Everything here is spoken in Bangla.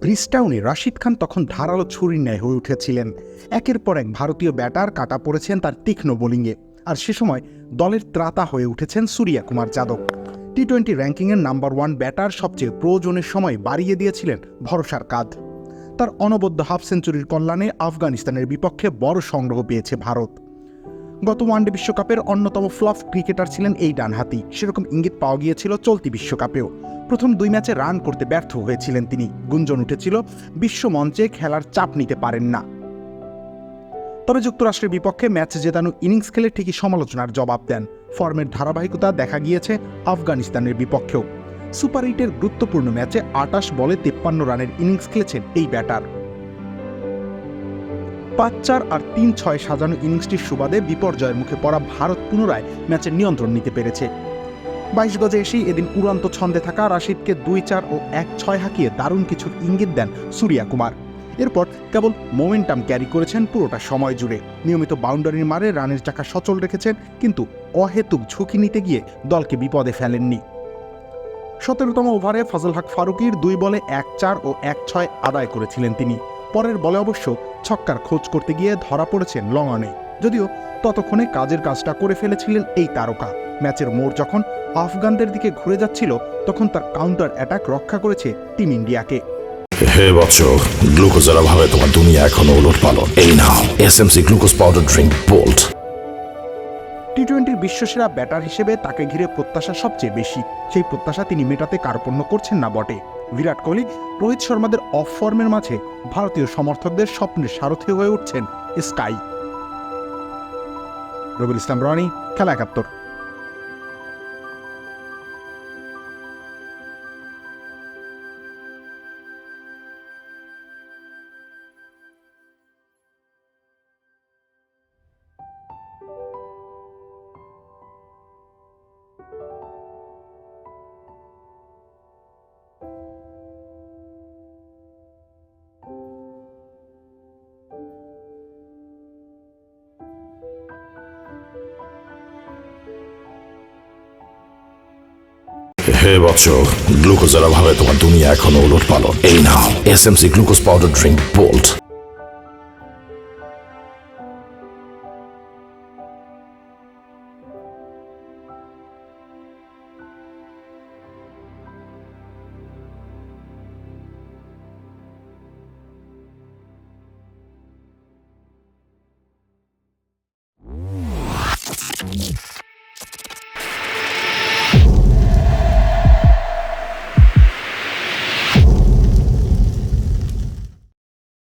ব্রিস্টাউনে রাশিদ খান তখন ধারালো ছুরির ন্যায় হয়ে উঠেছিলেন। একের পর এক ভারতীয় ব্যাটার কাটা পড়েছেন তার তীক্ষ্ণ বোলিংয়ে। আর সে সময় দলের ত্রাতা হয়ে উঠেছেন সূর্যা কুমার যাদব। টি টোয়েন্টি র্যাঙ্কিংয়ের নাম্বার ওয়ান ব্যাটার সবচেয়ে প্রয়োজনের সময় বাড়িয়ে দিয়েছিলেন ভরসার কাঁধ। তার অনবদ্য হাফ সেঞ্চুরির কল্যাণে আফগানিস্তানের বিপক্ষে বড় সংগ্রহ পেয়েছে ভারত। গত ওয়ানডে বিশ্বকাপের অন্যতম ফ্লপ ক্রিকেটার ছিলেন এই ডানহাতি। সেরকম ইঙ্গিত পাওয়া গিয়েছিল চলতি বিশ্বকাপেও। প্রথম দুই ম্যাচে রান করতে ব্যর্থ হয়েছিলেন তিনি। গুঞ্জন উঠেছিল, বিশ্ব মঞ্চে খেলার চাপ নিতে পারেন না। তবে যুক্তরাষ্ট্রের বিপক্ষে ম্যাচ জেতানো ইনিংস খেলে ঠিকই সমালোচনার জবাব দেন। ফর্মের ধারাবাহিকতা দেখা গিয়েছে আফগানিস্তানের বিপক্ষেও। সুপার এইটের গুরুত্বপূর্ণ ম্যাচে আটাশ বলে তেপ্পান্ন রানের ইনিংস খেলেছেন এই ব্যাটার। পাঁচ চার আর তিন ছয় সাজানো ইনিংসটির সুবাদে বিপর্যয়ের মুখে পড়া ভারত পুনরায় ম্যাচের নিয়ন্ত্রণ নিতে পেরেছে। বাইশ গজে এসেই এদিন উড়ান্ত ছন্দে থাকা রাশিদকে দুই চার ও এক ছয় হাঁকিয়ে দারুণ কিছু ইঙ্গিত দেন সূর্যা কুমার। এরপর কেবল মোমেন্টাম ক্যারি করেছেন পুরোটা সময় জুড়ে। নিয়মিত বাউন্ডারির মারে রানের চাকা সচল রেখেছেন, কিন্তু অহেতুক ঝুঁকি নিতে গিয়ে দলকে বিপদে ফেলেননি। সতেরোতম ওভারে ফজল হক ফারুকির দুই বলে এক চার ও এক ছয় আদায় করেছিলেন তিনি। পরের বলে অবশ্য ছক্কার খোঁজ করতে গিয়ে ধরা পড়েছেন লংঅনে যদিও ততক্ষণে কাজের কাজটা করে ফেলেছিলেন এই তারকা। ম্যাচের মোড় যখন আফগানদের দিকে ঘুরে যাচ্ছিল তখন তার কাউন্টার অ্যাটাক রক্ষা করেছে টিম ইন্ডিয়াকে। হে বৎস গ্লুকোজের অভাবে তোমার দুনিয়া এখনও ওলট পালন এই নাও SMC glucose powder drink bolt. T টোয়েন্টির বিশ্বসেরা ব্যাটার হিসেবে তাকে ঘিরে প্রত্যাশা সবচেয়ে বেশি। সেই প্রত্যাশা তিনি মেটাতে কার্পণ্য করছেন না বটে। বিরাট কোহলি, রোহিত শর্মাদের অফ ফর্মের মাঝে ভারতীয় সমর্থকদের স্বপ্নের সারথি হয়ে উঠছেন স্কাই। রবিল ইসলাম রনি, খেলা একাত্তর। হে বৎস গ্লুকোজের অভাবে তোমার দুনিয়া এখনও উলট পালন এই নাও S M C glucose powder drink bolt. you